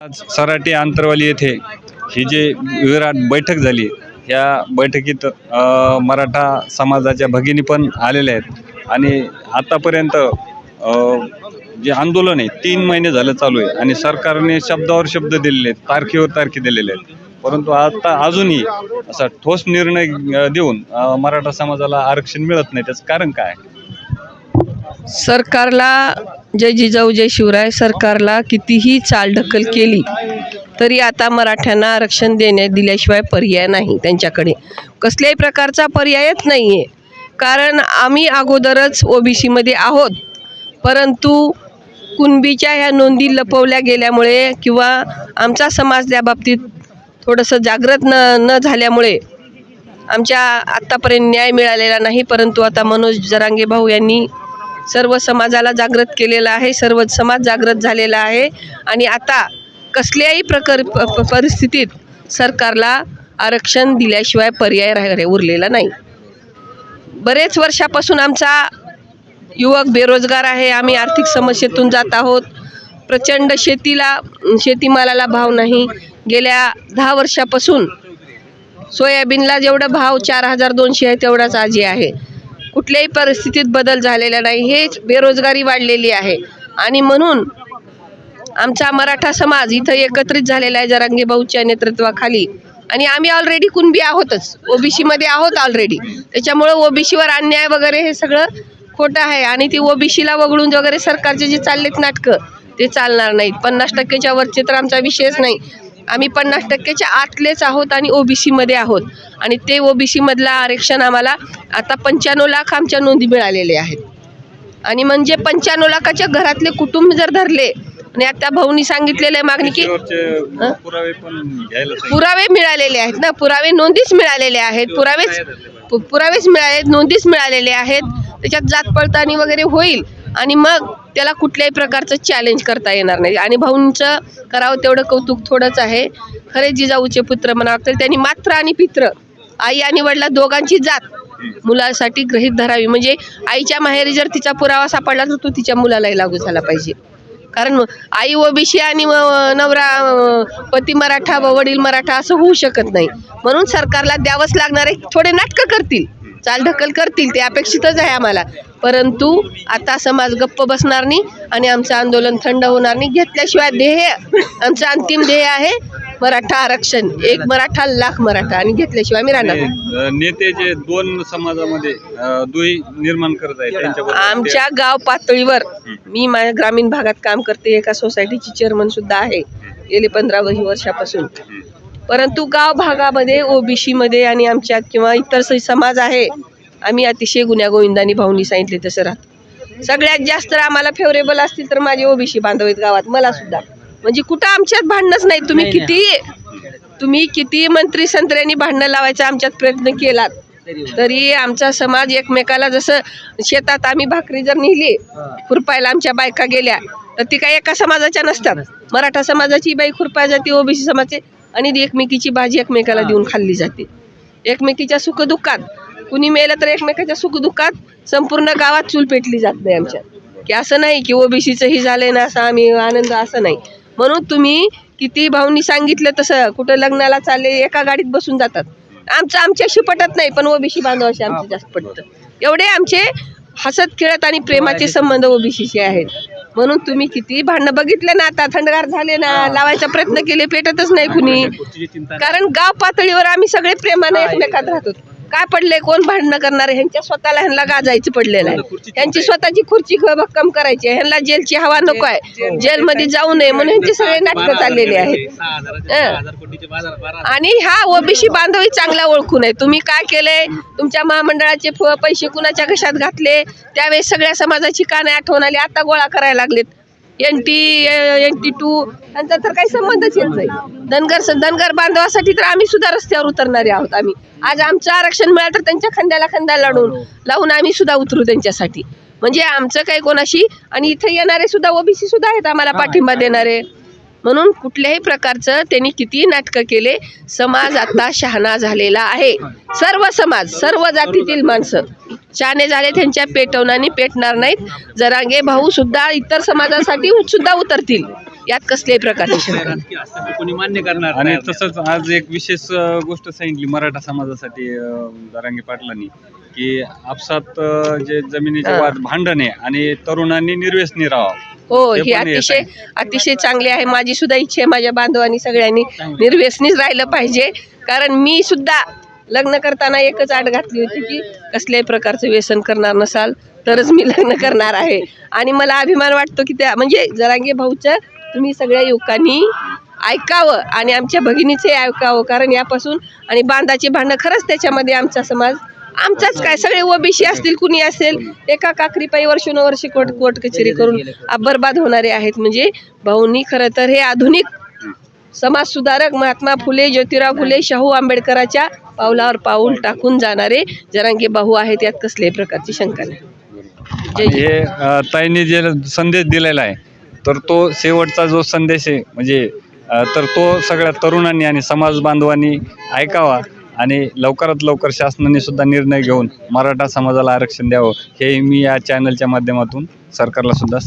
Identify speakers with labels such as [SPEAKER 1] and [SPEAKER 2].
[SPEAKER 1] आज सराटे आंतरवाली येथे ही जे विराट बैठक झाली या बैठकीत मराठा समाजाच्या भगिनी पण आलेल्या आहेत. आणि आतापर्यंत जे आंदोलन आहे तीन महिने झालं चालू आहे आणि सरकारने शब्दावर शब्द दिलेले आहेत तारखेवर तारखे दिलेले आहेत. परंतु आता अजूनही असा ठोस निर्णय देऊन मराठा समाजाला आरक्षण मिळत नाही त्याचं कारण काय
[SPEAKER 2] सरकारला जय जिजाऊ जय शिवराय सरकारला कितीही चालढकल केली तरी आता मराठ्यांना आरक्षण देण्या दिल्याशिवाय पर्याय नाही त्यांच्याकडे. कसल्याही प्रकारचा पर्यायच नाही आहे कारण आम्ही अगोदरच ओबीसीमध्ये आहोत. परंतु कुणबीच्या ह्या नोंदी लपवल्या गेल्यामुळे किंवा आमचा समाज त्या थोडंसं जागृत न न झाल्यामुळे आमच्या आत्तापर्यंत न्याय मिळालेला नाही. परंतु आता मनोज जरांगे भाऊ यांनी सर्व समाजाला जागृत केलेलं आहे सर्व समाज जागृत झालेला आहे. आणि आता कसल्याही प्रकार प- प- परिस्थितीत सरकारला आरक्षण दिल्याशिवाय पर्याय राह उरलेला नाही. बरेच वर्षापासून आमचा युवक बेरोजगार आहे आम्ही आर्थिक समस्येतून जात आहोत. प्रचंड शेतीला शेतीमालाला भाव नाही. गेल्या दहा वर्षापासून सोयाबीनला जेवढा भाव चार हजार दोनशे आहे तेवढाच आजी आहे. कुठल्याही परिस्थितीत बदल झालेला नाही. हेच बेरोजगारी वाढलेली आहे. आणि म्हणून आमचा मराठा समाज इथं एकत्रित झालेला आहे जरांगे भाऊच्या नेतृत्वाखाली. आणि आम्ही ऑलरेडी कुणबी आहोतच. ओबीसीमध्ये आहोत ऑलरेडी त्याच्यामुळं ओबीसीवर अन्याय वगैरे हे सगळं खोटं आहे. आणि ती ओबीसीला वगळून वगैरे सरकारचे जे चाललेत नाटकं ते चालणार नाहीत. पन्नास टक्क्याच्या वरचे तर आमचा विषयच नाही. आम्ही पन्नास टक्क्याच्या आतलेच आहोत आणि ओबीसीमध्ये आहोत. आणि ते ओबीसीमधलं आरक्षण आम्हाला आता पंच्याण्णव लाख आमच्या नोंदी मिळालेले आहेत. आणि म्हणजे पंच्याण्णव लाखाच्या घरातले कुटुंब जर धरले आणि आता भाऊनी सांगितलेलं आहे मागणी की
[SPEAKER 1] पुरावे
[SPEAKER 2] मिळालेले आहेत ना पुरावे नोंदीच मिळालेले आहेत पुरावेच पुरावेच मिळाले नोंदीच मिळालेले आहेत. त्याच्यात जात पडताळणी वगैरे होईल आणि मग त्याला कुठल्याही प्रकारचं चॅलेंज करता येणार नाही. आणि भाऊंचं करावं तेवढं कौतुक थोडंच आहे. खरे जिजाऊचे पुत्र म्हणावं तर त्यांनी मात्र आणि पित्र आई आणि वडला दोघांची जात मुलासाठी ग्रहित धरावी. म्हणजे आईच्या माहेरी जर तिचा पुरावा सापडला तर तो तिच्या मुलालाही लागू झाला पाहिजे. कारण आई ओबीसी आणि नवरा पती मराठा व वडील मराठा असं होऊ शकत नाही. म्हणून सरकारला द्यावंच लागणार आहे. थोडे नाटकं करतील. चालढकल करतील. ते अपेक्षितच आहे आम्हाला. परंतु आता समाज गप्प बसणार नाही आणि आमचं आंदोलन थंड होणार नाही. घेतल्याशिवाय ध्येय आमचं अंतिम ध्येय आहे. मराठा आरक्षण एक मराठा लाख मराठा आणि घेतल्याशिवाय मी राहणार नाही.
[SPEAKER 1] अ, नेते जे दोन समाजामध्ये अ, दुही निर्माण करत आहेत त्यांच्याबद्दल
[SPEAKER 2] आमच्या गाव पातळीवर मी माझ्या ग्रामीण भागात काम करते एका सोसायटीची चेअरमन सुद्धा आहे गेले पंधरा वर्षापासून. परंतु गाव भागामध्ये ओबीसी मध्ये आणि आमच्यात किंवा इतर स- समाज आहे आम्ही अतिशय गुण्यागोविंदानी भाऊनी सांगितले तसं राहतो. सगळ्यात जास्त आम्हाला फेवरेबल असतील तर माझे ओबीसी बांधव आहेत गावात मला सुद्धा. म्हणजे कुठं आमच्यात भांडणच नाही. तुम्ही किती तुम्ही किती मंत्री संत्र्यांनी भांडणं लावायचा आमच्यात प्रयत्न केलात. तरी आमचा समाज एकमेकाला जसं शेतात आम्ही भाकरी जर नेली खुरपायला आमच्या बायका गेल्या तर ती काय एका समाजाच्या नसतात. मराठा समाजाची बाई खुरपाय जाते ओबीसी समाजाचे आणि ती एकमेकीची भाजी एकमेकाला देऊन खाल्ली जाते. एकमेकीच्या सुखदुःखात कुणी मेलं तर एकमेकाच्या सुखदुःखात संपूर्ण गावात चूल पेटली जात नाही आमच्या की असं नाही की ओबीसीचं ही झालंय ना असं आम्ही आनंद असं नाही. म्हणून तुम्ही किती भाऊनी सांगितलं तसं कुठं लग्नाला चालले एका गाडीत बसून जातात. आमचं आमच्याशी पटत नाही पण ओबीसी बांधवाशी आमचं जास्त पटतं. एवढे आमचे हसत खेळत आणि प्रेमाचे संबंध ओबीसीचे आहेत. म्हणून तुम्ही किती भांडणं बघितले ना आता थंडगार झाले ना लावायचा प्रयत्न केले पेटतच नाही कुणी. कारण गाव पातळीवर आम्ही सगळे प्रेमाने एकमेकात. राहतो. काय पडले कोण भांडणं करणार ह्यांच्या स्वतःला ह्यांना गाजायचं पडलेलं आहे. ह्यांची स्वतःची खुर्ची भक्कम करायची आहे. ह्यांना जेलची हवा नको आहे. जेलमध्ये जाऊ नये म्हणून ह्यांचे सगळे नाटकं चाललेले आहेत. हं. आणि हा ओबीसी बांधवी चांगला ओळखून आहे. तुम्ही काय केलंय? तुमच्या महामंडळाचे फ- पैसे कुणाच्या घशात घातले? त्यावेळेस सगळ्या समाजाची का नाही आठवण आली. आता गोळा करायला लागलेत. N T N T two यांचा तर काही संबंधच येत नाही. धनगर धनगर बांधवासाठी तर आम्ही सुद्धा रस्त्यावर उतरणारे आहोत आम्ही. आज आमचं आरक्षण मिळालं तर त्यांच्या खांद्याला खांदा लावून लावून आम्ही सुद्धा उतरू त्यांच्यासाठी. म्हणजे आमचं काही कोणाशी आणि इथे येणारे सुद्धा ओबीसी सुद्धा आहेत आम्हाला पाठिंबा देणारे. म्हणून कुठल्याही प्रकारचं त्यांनी किती नाटकं केले समाज आता शहाणा झालेला आहे. सर्व समाज सर्व जातीतील माणसं. शहाणे झाले त्यांच्या पेटवणाने पेटणार नाहीत जरांगे भाऊ सुद्धा इतर समाजासाठी सुद्धा उतरतील. यात कसल्याही प्रकारची
[SPEAKER 3] कोणी मान्य करणार
[SPEAKER 1] आणि
[SPEAKER 3] नाही.
[SPEAKER 1] तसंच आज एक विशेष गोष्ट सांगितली मराठा समाजासाठी दरांगे पाटलांनी की आपसात जे जमिनीचे. वाद भांडण आहे आणि तरुणांनी निर्व्यसनी राहावं.
[SPEAKER 2] हो ही अतिशय अतिशय चांगली आहे. माझी सुद्धा इच्छा आहे माझ्या बांधवांनी सगळ्यांनी निर्व्यसनीच राहिलं पाहिजे. कारण मी सुद्धा लग्न करताना एकच आड घातली होती की कसल्याही प्रकारचं व्यसन करणार नसाल तरच मी लग्न करणार आहे. आणि मला अभिमान वाटतो की त्या म्हणजे जरांगे भाऊचं तुम्ही सगळ्या युवकांनी ऐकावं आणि आमच्या भगिनीचे ऐकावं कारण यापासून आणि बांधाचे भांडं खरंच त्याच्यामध्ये आमचा समाज आमचाच काय सगळे ओबीसी असतील कुणी असेल एका काकरीपायी वर्षानुवर्षे कोर्ट कोर्ट कचेरी करून बर्बाद होणारे आहेत. म्हणजे भाऊंनी खरं तर हे आधुनिक समाज सुधारक महात्मा फुले ज्योतिराव फुले शाहू आंबेडकराच्या पावलावर पाऊल टाकून जाणारे जरांगे भाऊ आहेत यात कसल्याही प्रकारची शंका नाही. जय
[SPEAKER 1] हे अ, ताईंनी जे संदेश दिलेला आहे तर तो शेवटचा जो संदेश आहे म्हणजे अ, तर तो सगळ्या तरुणांनी आणि समाज बांधवांनी ऐकावा आणि लवकरात लवकर शासनाने सुद्धा निर्णय घेऊन मराठा समाजाला आरक्षण द्यावं हे मी या चॅनलच्या माध्यमातून सरकारला सुद्धा